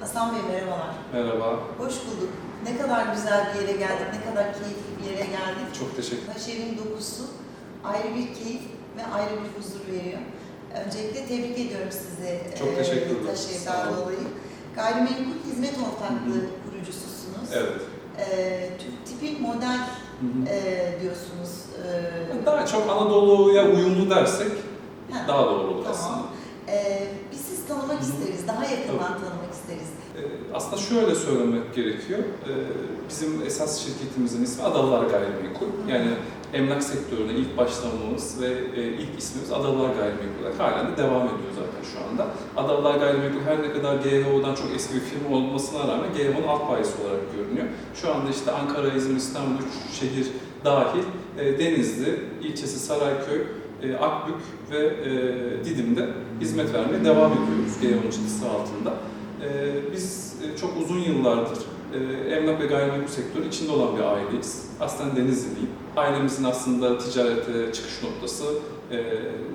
Hasan Bey merhabalar. Merhaba, Hoş bulduk. Ne kadar güzel bir yere geldik, ne kadar keyifli bir yere geldik. çok teşekkür Taşev'in dokusu ayrı bir keyif ve ayrı bir huzur veriyor. Öncelikle tebrik ediyorum sizi. Çok eee, teşekkür ederim. Olun. dolayı. Gayrimenkul hizmet ortaklığı kurucususunuz. Evet. Eee, Türk tipi model eee, diyorsunuz. Eee, Daha çok Anadolu'ya uyumlu dersek ha, daha doğru olur Tamam. aslında. eee, biz sizi tanımak Hı hı. isteriz, daha yakından tanımak isteriz. Ee, Aslında şöyle söylemek gerekiyor. Ee, Bizim esas şirketimizin ismi Adalılar Gayrimenkul. Yani emlak sektörüne ilk başlamamız ve e, ilk ismimiz Adalılar Gayrimenkul olarak halen de devam ediyor zaten şu anda. Adalılar Gayrimenkul her ne kadar GHO'dan çok eski bir firma olmasına rağmen GHO'nun alt bayisi olarak görünüyor. Şu anda işte Ankara, İzmir, İstanbul, üç şehir dahil e, Denizli, ilçesi Sarayköy, e, Akbük ve Didim'de hizmet vermeye devam ediyoruz GHO'nun çatısı altında. Ee, Biz e, çok uzun yıllardır e, emlak ve gayrimenkul sektörü içinde olan bir aileyiz. Aslen Denizliliyim. Ailemizin aslında ticarete çıkış noktası e,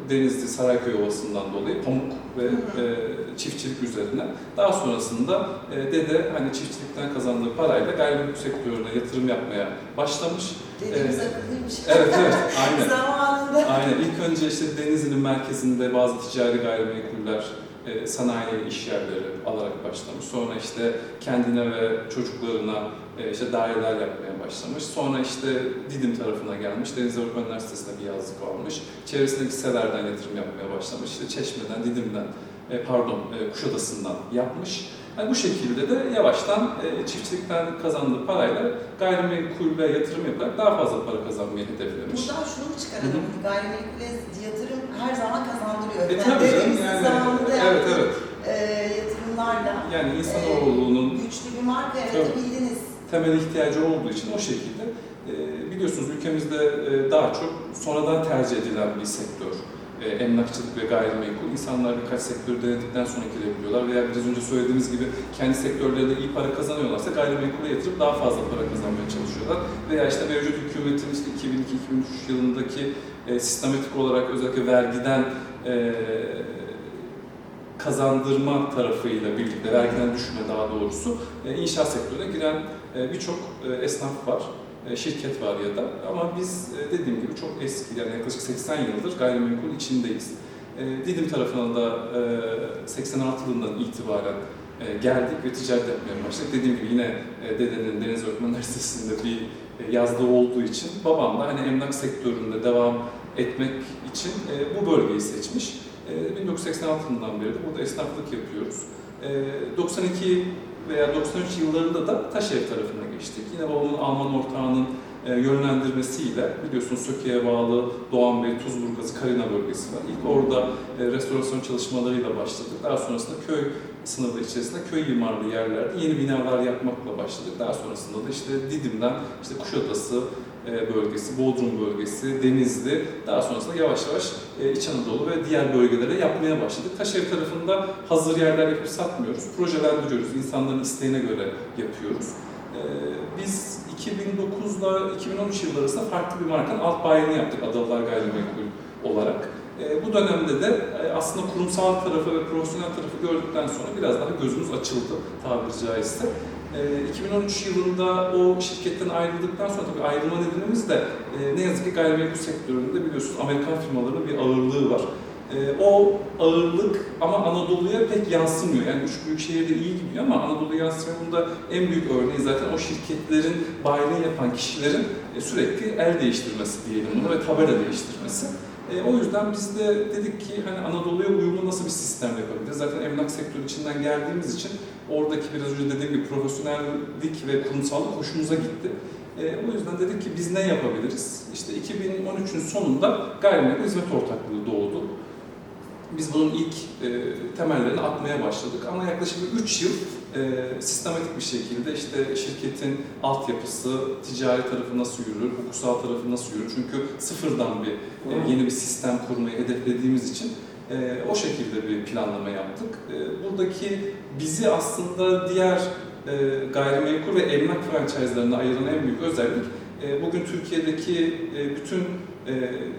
Denizli Sarayköy Ovası'ndan dolayı pamuk ve çiftçilik üzerine. Daha sonrasında dede hani çiftçilikten kazandığı parayla gayrimenkul sektörüne yatırım yapmaya başlamış. Evet. akıllıymış. Evet evet aynen. Zamanında. Aynen. İlk önce işte Denizli'nin merkezinde bazı ticari gayrimenkuller, e, sanayi iş yerleri alarak başlamış. Sonra işte kendine ve çocuklarına e, işte daireler yapmaya başlamış. Sonra işte Didim tarafına gelmiş. Deniz Avrupa Üniversitesi'nde bir yazlık almış. Çevresindeki liselerden yatırım yapmaya başlamış. İşte Çeşme'den, Didim'den, e, pardon e, Kuşadası'ndan yapmış. Yani bu şekilde de yavaştan e, çiftçilikten kazandığı parayla gayrimenkul ve yatırım yaparak daha fazla para kazanmayı hedeflemiş. Buradan şunu mu çıkaralım? Hani Gayrimenkule yatırım her zaman kazandırıyor. E Yani tabii canım yani zamanında evet yaptığı, evet e, yatırımlarla yani insanoğlunun güçlü bir marka yaratabildiniz. temel ihtiyacı olduğu için o şekilde e, biliyorsunuz ülkemizde e, daha çok sonradan tercih edilen bir sektör. E, emlakçılık ve gayrimenkul. İnsanlar birkaç sektörü denedikten sonra girebiliyorlar veya biraz önce söylediğimiz gibi kendi sektörlerinde iyi para kazanıyorlarsa gayrimenkule yatırıp daha fazla para kazanmaya çalışıyorlar. Veya işte mevcut hükümetin işte 2002-2003 yılındaki e, sistematik olarak özellikle vergiden e, kazandırma tarafıyla birlikte, vergiden düşme daha doğrusu, e, inşaat sektörüne giren e, birçok e, esnaf var, şirket var ya da. Ama biz dediğim gibi çok eski, yani yaklaşık 80 yıldır gayrimenkul içindeyiz. Didim tarafına da e, 86 yılından itibaren geldik ve ticaret yapmaya başladık. Dediğim gibi yine dedenin Deniz Öğretmen Üniversitesi'nde bir yazdığı olduğu için babam da hani emlak sektöründe devam etmek için bu bölgeyi seçmiş. E, 1986 yılından beri de burada esnaflık yapıyoruz. E, 92 veya 93 yıllarında da Taşev tarafına geçtik. Yine babamın Alman ortağının e, yönlendirmesiyle biliyorsunuz Söke'ye bağlı Doğan Bey, Tuzburgazı, Karina bölgesi var. İlk orada e, restorasyon çalışmalarıyla başladık. Daha sonrasında köy sınırı içerisinde köy imarlı yerlerde yeni binalar yapmakla başladık. Daha sonrasında da işte Didim'den işte Kuşadası bölgesi, Bodrum bölgesi, Denizli, daha sonrasında yavaş yavaş e, İç Anadolu ve diğer bölgelere yapmaya başladık. Taşev tarafında hazır yerler yapıp satmıyoruz, projelendiriyoruz, insanların isteğine göre yapıyoruz. E, Biz 2009 ile 2013 yılları arasında farklı bir markanın alt bayini yaptık Adalılar Gayrimenkul olarak. E, bu dönemde de e, aslında kurumsal tarafı ve profesyonel tarafı gördükten sonra biraz daha gözümüz açıldı tabiri caizse. E, 2013 yılında o şirketten ayrıldıktan sonra tabii ayrılma nedenimiz de e, ne yazık ki gayrimenkul sektöründe biliyorsunuz Amerikan firmalarının bir ağırlığı var. E, o ağırlık ama Anadolu'ya pek yansımıyor. Yani üç büyük şehirde iyi gidiyor ama Anadolu'ya yansımıyor. Bunda en büyük örneği zaten o şirketlerin bayiliğini yapan kişilerin e, sürekli el değiştirmesi diyelim buna ve tabela değiştirmesi. E, o yüzden biz de dedik ki hani Anadolu'ya uyumlu nasıl bir sistem yapabiliriz? Zaten emlak sektörü içinden geldiğimiz için oradaki biraz önce dediğim gibi profesyonellik ve kurumsallık hoşumuza gitti. E, o yüzden dedik ki biz ne yapabiliriz? İşte 2013'ün sonunda gayrimenkul hizmet ortaklığı doğdu. Biz bunun ilk e, temellerini atmaya başladık ama yaklaşık 3 yıl e, sistematik bir şekilde işte şirketin altyapısı, ticari tarafı nasıl yürür, hukusal tarafı nasıl yürür? Çünkü sıfırdan bir e, yeni bir sistem kurmayı hedeflediğimiz için e, o şekilde bir planlama yaptık. E, buradaki bizi aslında diğer e, gayrimenkul ve emlak franchise'larına ayıran en büyük özellik e, bugün Türkiye'deki e, bütün e,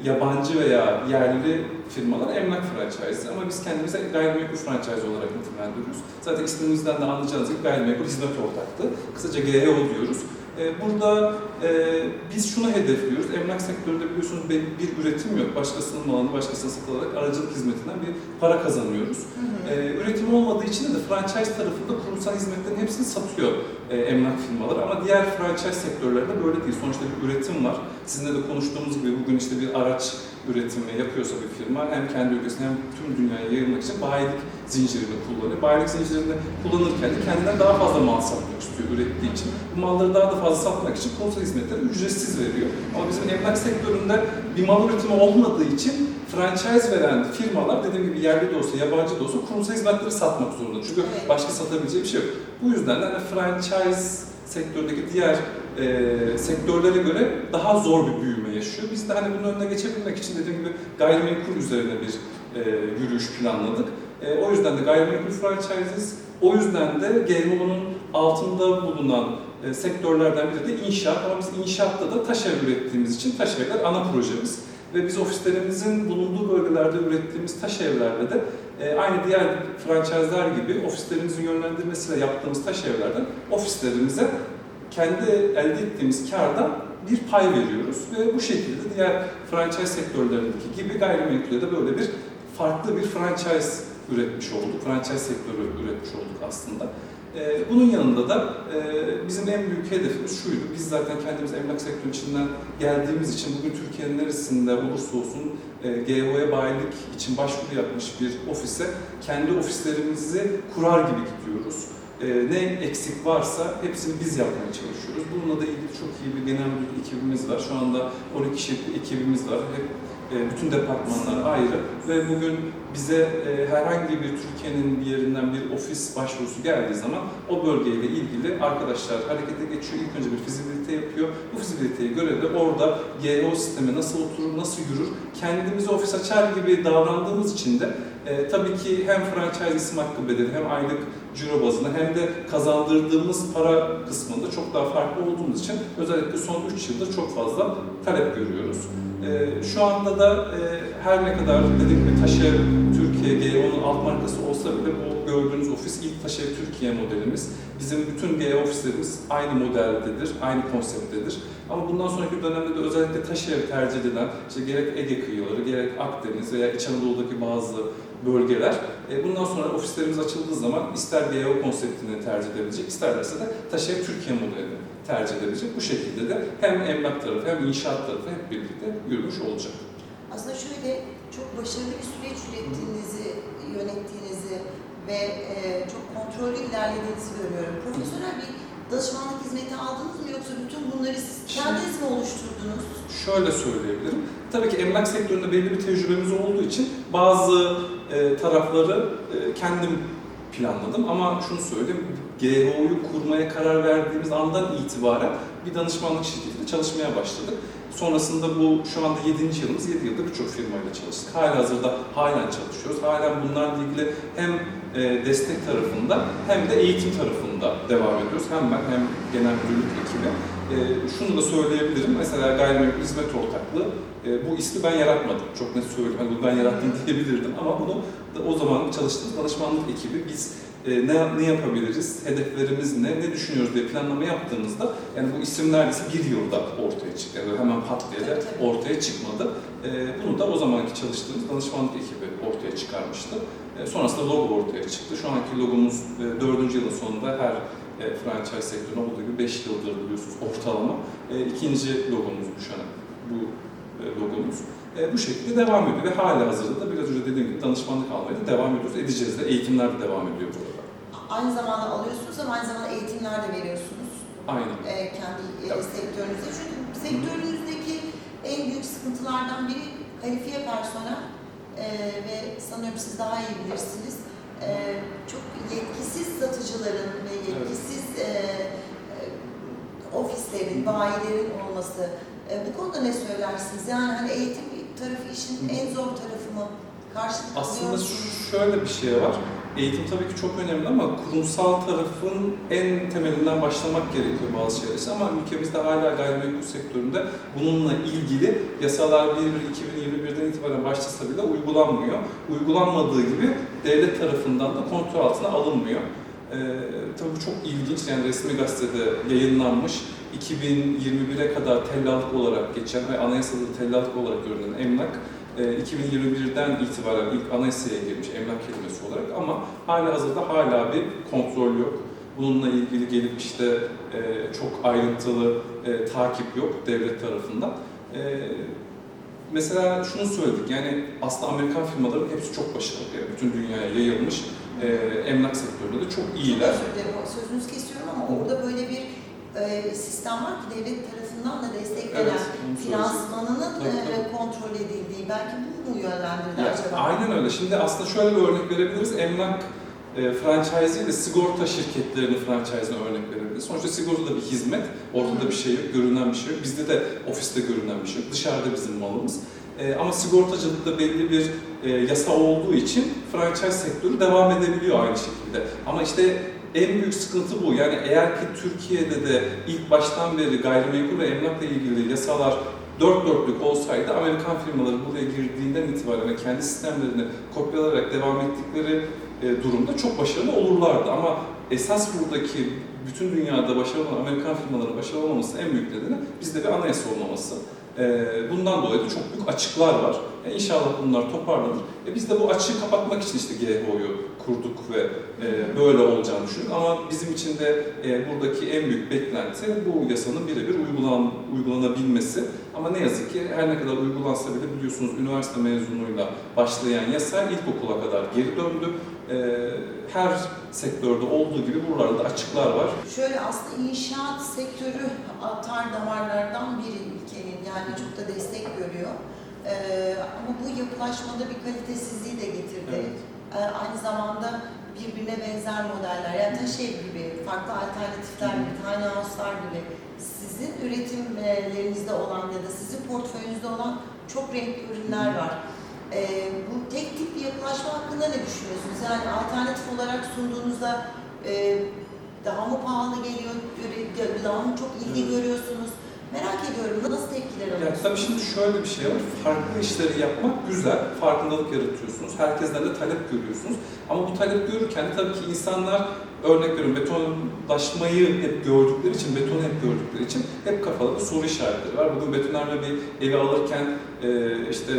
yabancı veya yerli firmalar emlak franchise ama biz kendimize gayrimenkul franchise olarak nitelendiriyoruz. Zaten ismimizden de anlayacağınız gibi gayrimenkul hizmet ortaklığı. Kısaca GEO diyoruz. E, burada e, biz şunu hedefliyoruz. Emlak sektöründe biliyorsunuz bir, üretim yok. Başkasının malını başkasına satılarak aracılık hizmetinden bir para kazanıyoruz. Hı hı. E, üretim olmadığı için de franchise tarafında kurumsal hizmetlerin hepsini satıyor emlak firmaları ama diğer franchise sektörlerde böyle değil. Sonuçta bir üretim var. Sizinle de konuştuğumuz gibi bugün işte bir araç üretimi yapıyorsa bir firma hem kendi ülkesine hem tüm dünyaya yayılmak için bayilik zincirini kullanıyor. Bayilik zincirini kullanırken de kendinden daha fazla mal satmak istiyor ürettiği için. Bu malları daha da fazla satmak için kurumsal hizmetleri ücretsiz veriyor. Ama bizim emlak sektöründe bir mal üretimi olmadığı için franchise veren firmalar dediğim gibi yerli de olsa yabancı da olsa kurumsal hizmetleri satmak zorunda. Çünkü başka satabileceği bir şey yok. Bu yüzden de hani franchise sektördeki diğer e, sektörlere göre daha zor bir büyüme yaşıyor. Biz de hani bunun önüne geçebilmek için dediğim gibi gayrimenkul üzerine bir e, yürüyüş planladık. E, o yüzden de gayrimenkul franchises, o yüzden de GMO'nun altında bulunan e, sektörlerden biri de inşaat. Ama biz inşaatta da taş ev ürettiğimiz için taş evler ana projemiz. Ve biz ofislerimizin bulunduğu bölgelerde ürettiğimiz taş evlerde de e, aynı diğer franchise'lar gibi ofislerimizin yönlendirmesiyle yaptığımız taş evlerden ofislerimize kendi elde ettiğimiz kardan bir pay veriyoruz ve bu şekilde diğer franchise sektörlerindeki gibi gayrimenkulde de böyle bir farklı bir franchise üretmiş olduk. Franchise sektörü üretmiş olduk aslında. Ee, Bunun yanında da e, bizim en büyük hedefimiz şuydu. Biz zaten kendimiz emlak sektörü içinden geldiğimiz için bugün Türkiye'nin neresinde olursa olsun e, GEO'ya bayilik için başvuru yapmış bir ofise kendi ofislerimizi kurar gibi gidiyoruz. E, ne eksik varsa hepsini biz yapmaya çalışıyoruz. Bununla da ilgili çok iyi bir genel müdür ekibimiz var. Şu anda 12 kişilik bir ekibimiz var. Hep e, bütün departmanlar ayrı ve bugün bize e, herhangi bir Türkiye'nin bir yerinden bir ofis başvurusu geldiği zaman o bölgeyle ilgili arkadaşlar harekete geçiyor. İlk önce bir fizibilite yapıyor. Bu fizibiliteye göre de orada GEO sistemi nasıl oturur, nasıl yürür, kendimize ofis açar gibi davrandığımız için de e, tabii ki hem franchise isim hakkı bedeli hem aylık ciro bazında hem de kazandırdığımız para kısmında çok daha farklı olduğumuz için özellikle son 3 yılda çok fazla talep görüyoruz. E, şu anda da e, her ne kadar dediğim gibi Taşev Türkiye GEO'nun alt markası olsa bile bu gördüğünüz ofis ilk Taşev Türkiye modelimiz. Bizim bütün GEO ofislerimiz aynı modeldedir, aynı konsepttedir. Ama bundan sonraki dönemde de özellikle Taşev tercih edilen, işte gerek Ege kıyıları, gerek Akdeniz veya İç Anadolu'daki bazı bölgeler, e, bundan sonra ofislerimiz açıldığı zaman ister GEO konseptini tercih edebilecek, isterlerse de Taşev Türkiye modelini tercih edebilecek. Bu şekilde de hem emlak tarafı hem inşaat tarafı hep birlikte yürümüş olacak. Aslında şöyle çok başarılı bir süreç ürettiğinizi, yönettiğinizi ve e, çok kontrollü ilerlediğinizi görüyorum. Profesyonel bir danışmanlık hizmeti aldınız mı yoksa bütün bunları siz kendiniz mi oluşturdunuz? Şöyle söyleyebilirim. Tabii ki emlak sektöründe belli bir tecrübemiz olduğu için bazı e, tarafları e, kendim planladım ama şunu söyleyeyim, GHO'yu kurmaya karar verdiğimiz andan itibaren bir danışmanlık şirketiyle çalışmaya başladık. Sonrasında bu şu anda 7. yılımız, 7 yılda birçok firmayla çalıştık. Hala hazırda halen çalışıyoruz. Halen bunlarla ilgili hem e, destek tarafında hem de eğitim tarafında devam ediyoruz. Hem ben hem genel müdürlük ekibi. E, şunu da söyleyebilirim. Mesela gayrimenkul hizmet ortaklığı e, bu ismi ben yaratmadım. Çok net söyleyeyim. Bunu ben yarattım diyebilirdim ama bunu da o zaman çalıştığımız danışmanlık ekibi biz e, ne, ne yapabiliriz, hedeflerimiz ne, ne düşünüyoruz diye planlama yaptığımızda yani bu isim neredeyse bir yılda ortaya çıktı. Yani hemen pat diye de ortaya çıkmadı. E, bunu da o zamanki çalıştığımız danışmanlık ekibi ortaya çıkarmıştı. E, sonrasında logo ortaya çıktı. Şu anki logomuz e, dördüncü yılın sonunda her e, franchise sektöründe olduğu gibi 5 yıldır biliyorsunuz ortalama. E, ikinci logomuz bu şu an bu e, logomuz. E, bu şekilde devam ediyor ve hala hazırda da biraz önce dediğim gibi danışmanlık almaya da devam ediyoruz. Edeceğiz de eğitimler de devam ediyor bu arada. Aynı zamanda alıyorsunuz ama aynı zamanda eğitimler de veriyorsunuz Aynen. e, kendi e, sektörünüzde. Çünkü sektörünüzdeki en büyük sıkıntılardan biri kalifiye personel e, ve sanıyorum siz daha iyi bilirsiniz. E, çok yetkisiz satıcıların ve yetkisiz e, e, ofislerin, bayilerin olması. E, bu konuda ne söylersiniz? Yani hani eğitim tarafı işin en zor tarafı mı? Karşılık Aslında şöyle bir şey var. Eğitim tabii ki çok önemli ama kurumsal tarafın en temelinden başlamak gerekiyor bazı şeyler. Ama ülkemizde hala gayrimenkul sektöründe bununla ilgili yasalar 1-1-2021'den itibaren başlasa bile uygulanmıyor. Uygulanmadığı gibi devlet tarafından da kontrol altına alınmıyor. Ee, tabii bu çok ilginç yani resmi gazetede yayınlanmış 2021'e kadar tellallık olarak geçen ve anayasada da tellallık olarak görünen emlak 2021'den itibaren ilk anayasaya girmiş emlak kelimesi olarak ama hala hazırda hala bir kontrol yok. Bununla ilgili gelip işte e, çok ayrıntılı e, takip yok devlet tarafından. E, mesela şunu söyledik yani aslında Amerikan firmaların hepsi çok başarılı. Bütün dünyaya yayılmış e, emlak sektöründe de çok iyiler. Sözünüzü kesiyorum ama orada böyle bir e, sistem var ki devlet tarafından da desteklenen Evet, finansmanının e, kontrol edildiği, belki bu mu yönlendirdi Ya, acaba? aynen öyle. Şimdi aslında şöyle bir örnek verebiliriz. Emlak e, franchise ile sigorta şirketlerinin franchise'ine örnek verebiliriz. Sonuçta sigorta da bir hizmet. Ortada bir şey yok, görünen bir şey yok. Bizde de ofiste görünen bir şey yok. Dışarıda bizim malımız. E, ama sigortacılıkta belli bir e, yasa olduğu için franchise sektörü devam edebiliyor aynı şekilde. Ama işte en büyük sıkıntı bu. Yani eğer ki Türkiye'de de ilk baştan beri gayrimenkul ve emlakla ilgili yasalar dört dörtlük olsaydı Amerikan firmaları buraya girdiğinden itibaren ve kendi sistemlerini kopyalayarak devam ettikleri e, durumda çok başarılı olurlardı. Ama esas buradaki bütün dünyada başarılı olan Amerikan firmaların başarılı olmamasının en büyük nedeni bizde bir anayasa olmaması. E, bundan dolayı da çok büyük açıklar var. E, inşallah bunlar toparlanır. E, biz de bu açığı kapatmak için işte GHO'yu kurduk ve e, böyle olacağını düşündük. Ama bizim için de e, buradaki en büyük beklenti bu yasanın birebir uygulan, uygulanabilmesi. Ama ne yazık ki her ne kadar uygulansa bile biliyorsunuz üniversite mezunuyla başlayan yasa ilkokula kadar geri döndü. E, her sektörde olduğu gibi buralarda da açıklar var. Şöyle aslında inşaat sektörü atar damarlardan biri ülkenin yani çok da destek görüyor. Ee, ama bu yapılaşmada bir kalitesizliği de getirdi. Evet. Ee, aynı zamanda birbirine benzer modeller yani taş ev gibi, farklı alternatifler gibi, tiny house'lar gibi sizin üretimlerinizde olan ya da sizin portföyünüzde olan çok renkli ürünler var. Ee, bu tek tip bir yapılaşma hakkında ne düşünüyorsunuz? Yani alternatif olarak sunduğunuzda e, daha mı pahalı geliyor, daha mı çok ilgi Evet. görüyorsunuz? Merak ediyorum nasıl? Tabii şimdi şöyle bir şey var. Farklı işleri yapmak güzel. Farkındalık yaratıyorsunuz. Herkesten de talep görüyorsunuz. Ama bu talep görürken de tabii ki insanlar örnek veriyorum betonlaşmayı hep gördükleri için, betonu hep gördükleri için hep kafada soru işaretleri var. Bugün betonarme bir evi alırken e, işte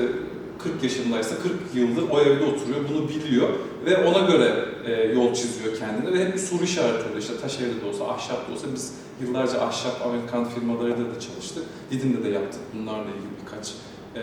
40 yaşındaysa 40 yıldır o evde oturuyor, bunu biliyor ve ona göre e, yol çiziyor kendine ve hep bir soru işareti oluyor. İşte taş evde de olsa, ahşap da olsa biz yıllarca ahşap Amerikan firmalarıyla da çalıştık. Didim'de de yaptık bunlarla ilgili birkaç e,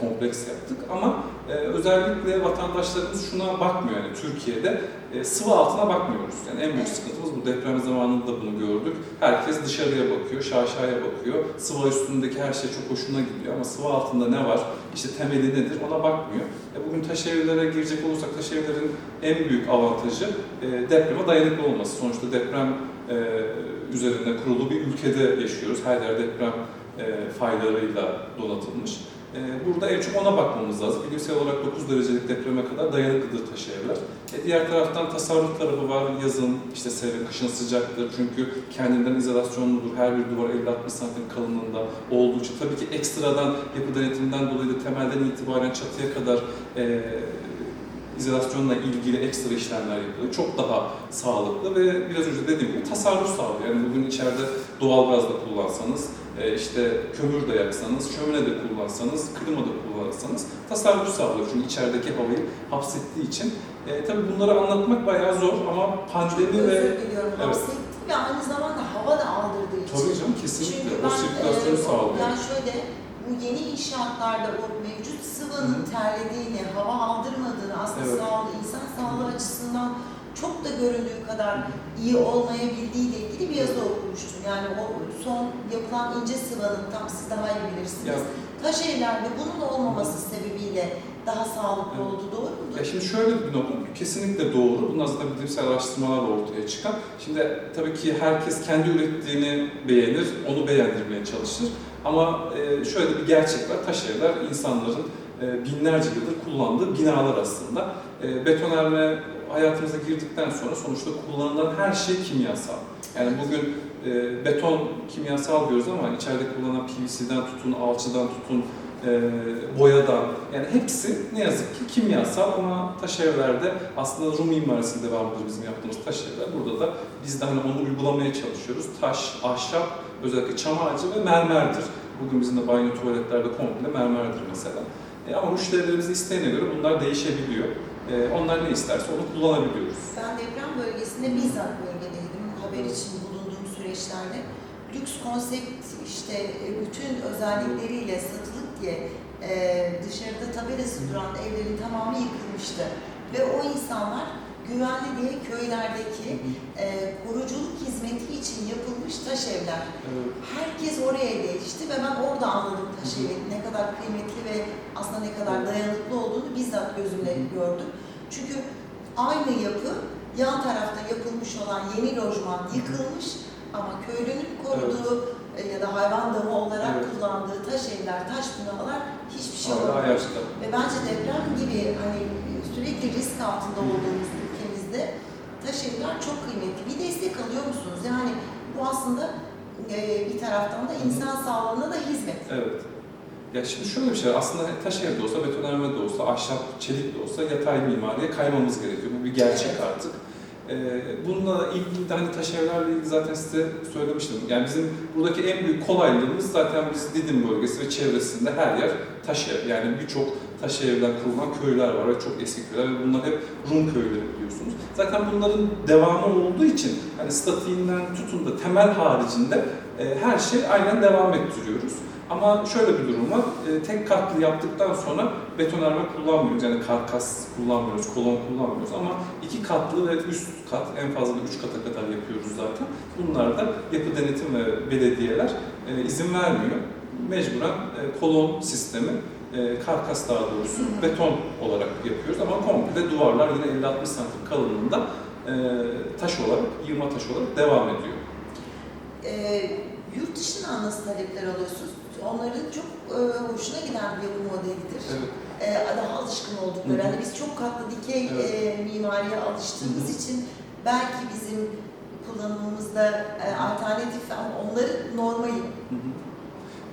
kompleks yaptık ama e, özellikle vatandaşlarımız şuna bakmıyor yani Türkiye'de e, sıvı altına bakmıyoruz. Yani en büyük sıkıntımız bu deprem zamanında da bunu gördük. Herkes dışarıya bakıyor, şaşaya bakıyor. Sıva üstündeki her şey çok hoşuna gidiyor ama sıvı altında ne var, işte temeli nedir ona bakmıyor. E, bugün taş evlere girecek olursak taş evlerin en büyük avantajı e, depreme dayanıklı olması. Sonuçta deprem e, üzerinde kurulu bir ülkede yaşıyoruz. Her yer deprem e, faylarıyla donatılmış. E, burada en çok ona bakmamız lazım. Bilimsel olarak 9 derecelik depreme kadar dayanıklıdır taş evler. E, diğer taraftan tasarruf tarafı var. Yazın, işte serin, kışın sıcaktır. Çünkü kendinden izolasyonludur. Her bir duvar 50-60 santim kalınlığında olduğu için. Tabii ki ekstradan yapı denetiminden dolayı da temelden itibaren çatıya kadar e, izolasyonla ilgili ekstra işlemler yapılıyor. Çok daha sağlıklı ve biraz önce dediğim gibi tasarruf sağlıyor. Yani bugün içeride doğalgaz da kullansanız, e, işte kömür de yaksanız, şömine de kullansanız, klima da kullansanız tasarruf sağlıyor. Çünkü içerideki havayı hapsettiği için. E, tabii bunları anlatmak bayağı zor ama pandemi ve... özür diliyorum. Evet. Hapsetti ve aynı zamanda hava da aldırdığı için. Tabii canım kesinlikle Çünkü o ben, sirkülasyonu e, sağlıyor. Yani şöyle, bu yeni inşaatlarda o mevcut sıvının terlediğini, hava aldırmadığını, aslında Evet. sağlığı, insan sağlığı açısından çok da göründüğü kadar iyi olmayabildiği ile ilgili bir yazı okumuştum. Yani o son yapılan ince sıvanın, tam siz daha iyi bilirsiniz. Ya, Taş evlerde bunun olmaması sebebiyle daha sağlıklı Evet. oldu, doğru mudur? Ya şimdi şöyle bir nokta, kesinlikle doğru. Bunlar zaten bilimsel araştırmalarla ortaya çıkan. Şimdi tabii ki herkes kendi ürettiğini beğenir, onu beğendirmeye çalışır. Ama e, şöyle bir gerçek var, taş evler insanların e, binlerce yıldır kullandığı binalar aslında. E, betonarme hayatımıza girdikten sonra sonuçta kullanılan her şey kimyasal. Yani bugün e, beton kimyasal diyoruz ama içeride kullanılan PVC'den tutun, alçıdan tutun, boyadan yani hepsi ne yazık ki kimyasal ama taş evlerde aslında Rum mimarisinde devamlıdır bizim yaptığımız taş evler. Burada da biz de hani onu uygulamaya çalışıyoruz. Taş, ahşap, özellikle çam ağacı ve mermerdir. Bugün bizim de banyo tuvaletlerde komple mermerdir mesela. E, ama müşterilerimizin isteğine göre bunlar değişebiliyor. E, onlar ne isterse onu kullanabiliyoruz. Ben deprem bölgesinde bizzat bölgedeydim. Haber için bulunduğum süreçlerde. Lüks konsept işte e, bütün özellikleriyle satılık diye e, dışarıda tabelası duran evlerin tamamı yıkılmıştı. Ve o insanlar güvenli diye köylerdeki e, koruculuk hizmeti için yapılmış taş evler. Evet. Herkes oraya geçti ve ben orada anladım taş evin ne kadar kıymetli ve aslında ne kadar dayanıklı olduğunu bizzat gözümle gördüm. Çünkü aynı yapı yan tarafta yapılmış olan yeni lojman yıkılmış ama köylünün koruduğu e, ya da hayvan damı olarak Evet. kullandığı taş evler, taş binalar hiçbir şey olmamış. ayakta. Ve bence deprem gibi hani sürekli risk altında olduğumuz ülkemizde taş evler çok kıymetli. Bir destek alıyor musunuz? Yani bu aslında e, bir taraftan da insan sağlığına da hizmet. Evet. Ya şimdi şöyle bir şey aslında taş evde olsa, betonarme de olsa, ahşap, çelik de olsa yatay mimariye kaymamız gerekiyor. Bu bir gerçek Evet. artık. Ee, bununla ilgili de hani taş evlerle ilgili zaten size söylemiştim. Yani bizim buradaki en büyük kolaylığımız zaten biz Didim bölgesi ve çevresinde her yer taş ev. Yani birçok taş evden kurulan köyler var ve çok eski köyler ve bunlar hep Rum köyleri biliyorsunuz. Zaten bunların devamı olduğu için hani statiğinden tutun da temel haricinde e, her şey aynen devam ettiriyoruz. Ama şöyle bir durum var, e, tek katlı yaptıktan sonra betonarme kullanmıyoruz. Yani karkas kullanmıyoruz, kolon kullanmıyoruz ama iki katlı ve üst kat, en fazla da üç kata kadar yapıyoruz zaten. Bunlar da yapı denetim ve belediyeler e, izin vermiyor. Mecburen e, kolon sistemi, e, karkas daha doğrusu Hı hı. beton olarak yapıyoruz ama komple duvarlar yine 50-60 santim kalınlığında e, taş olarak, yığma taş olarak devam ediyor. E, yurt dışından nasıl talepler alıyorsunuz? Onların çok e, hoşuna giden bir yapı modelidir. Evet. e, daha alışkın oldukları. Hani biz çok katlı dikey Evet. e, mimariye alıştığımız Hı hı. için belki bizim kullanımımızda e, alternatif ama onların normali.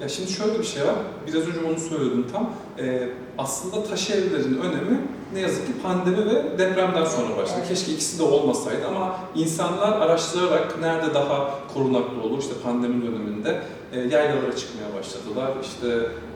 Ya şimdi şöyle bir şey var, biraz önce onu söyledim tam. Ee, aslında taş evlerin önemi ne yazık ki pandemi ve depremden sonra başladı. Keşke ikisi de olmasaydı ama insanlar araştırarak nerede daha korunaklı olur, işte pandemi döneminde e, yaylalara çıkmaya başladılar, işte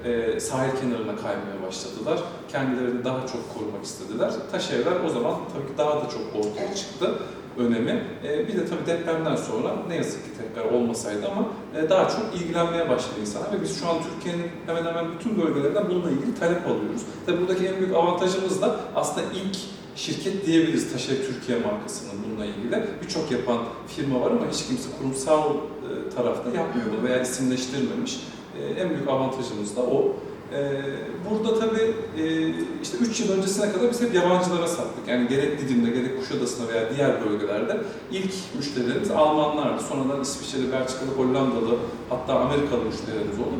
e, sahil kenarına kaymaya başladılar. Kendilerini daha çok korumak istediler. Taş evler o zaman tabii ki daha da çok ortaya çıktı önemi. E, bir de tabii depremden sonra ne yazık ki tekrar olmasaydı ama e, daha çok ilgilenmeye başladı insanlar ve biz şu an Türkiye'nin hemen hemen bütün bölgelerinden bununla ilgili talep alıyoruz. Tabii buradaki en büyük avantajımız da aslında ilk şirket diyebiliriz Taşev Türkiye markasının bununla ilgili. Birçok yapan firma var ama hiç kimse kurumsal e, tarafta yapmıyor veya isimleştirmemiş. E, en büyük avantajımız da o. Ee, burada tabii e, işte 3 yıl öncesine kadar biz hep yabancılara sattık. Yani gerek Didim'de gerek Kuşadası'nda veya diğer bölgelerde ilk müşterilerimiz Almanlardı. Sonradan İsviçreli, Belçikalı, Hollandalı hatta Amerikalı müşterilerimiz oldu.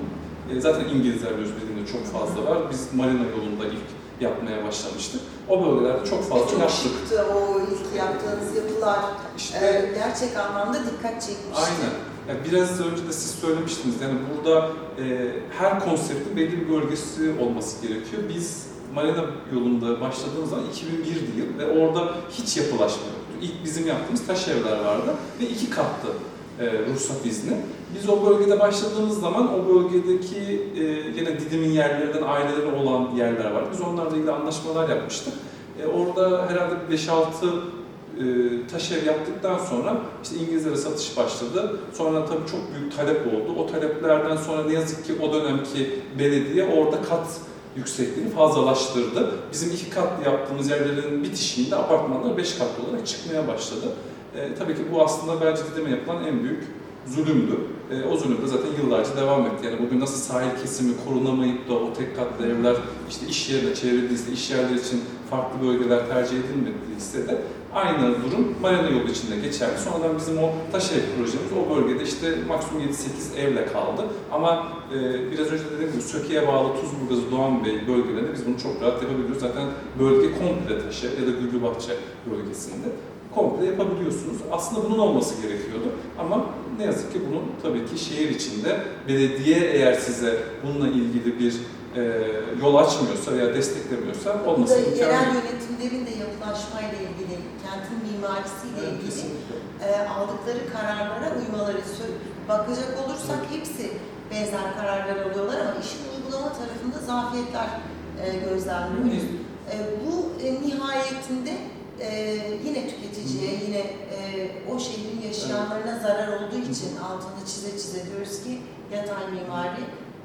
E, zaten İngilizler Didim'de çok fazla var. Biz Marina yolunda ilk yapmaya başlamıştık. O bölgelerde çok fazla çok yaptık. şıktı o ilk yaptığınız yapılar. İşte E, gerçek anlamda dikkat çekmişti. Aynen. Yani biraz önce de siz söylemiştiniz. Yani burada e, her konseptin belli bir bölgesi olması gerekiyor. Biz Marina yolunda başladığımız zaman 2001'di yıl ve orada hiç yapılaşma yoktu. İlk bizim yaptığımız taş evler vardı ve iki katlı e, ruhsat izni. Biz o bölgede başladığımız zaman o bölgedeki e, yine Didim'in yerlerinden aileleri olan yerler var. Biz onlarla ilgili anlaşmalar yapmıştık. E, orada herhalde 5-6 e, taş ev yaptıktan sonra işte İngilizlere satış başladı. Sonra tabii çok büyük talep oldu. O taleplerden sonra ne yazık ki o dönemki belediye orada kat yüksekliğini fazlalaştırdı. Bizim iki katlı yaptığımız yerlerin bitişiğinde apartmanlar beş katlı olarak çıkmaya başladı. E, tabii ki bu aslında bence Didim'e yapılan en büyük zulümdü. E, o zulüm de zaten yıllarca devam etti. Yani bugün nasıl sahil kesimi korunamayıp da o tek katlı evler işte iş yerine çevrildiyse, iş yerleri için farklı bölgeler tercih edilmediyse de Aynı durum Marina yolu içinde geçerli. Sonradan bizim o Taşev projemiz o bölgede işte maksimum 7-8 evle kaldı. Ama e, biraz önce dediğim gibi Söke'ye bağlı Tuzburgazı, Doğan Bey bölgelerinde biz bunu çok rahat yapabiliyoruz. Zaten bölge komple Taşev ya da Güllübahçe bölgesinde komple yapabiliyorsunuz. Aslında bunun olması gerekiyordu ama ne yazık ki bunun tabii ki şehir içinde belediye eğer size bununla ilgili bir e, yol açmıyorsa veya desteklemiyorsa olması imkanı yerel yok. yönetimlerin de yapılaşmayla ilgili, kentin mimarisiyle Evet, ilgili e, aldıkları kararlara uymaları. Bakacak olursak hepsi benzer kararlar alıyorlar ama işin uygulama tarafında zafiyetler e, gözlemliyoruz. E, bu e, nihayetinde e, yine tüketiciye, yine e, o şehrin yaşayanlarına zarar olduğu için altını çize çize diyoruz ki yatay mimari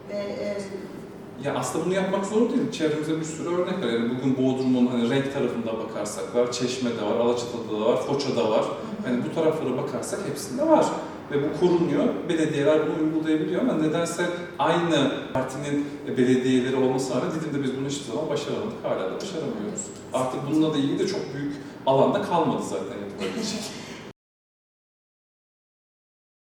ve e, Ya aslında bunu yapmak zorunda değil. Çevremizde bir sürü örnek var. Yani bugün Bodrum'un hani renk tarafında bakarsak var, Çeşme'de var, Alaçatı'da da var, Foça'da var. Hani bu taraflara bakarsak hepsinde var. Ve bu korunuyor. Belediyeler bunu uygulayabiliyor ama nedense aynı partinin belediyeleri olmasına rağmen Didim'de biz bunu hiçbir zaman başaramadık. Hala da başaramıyoruz. Artık bununla da ilgili de çok büyük alanda kalmadı zaten yapılabilecek.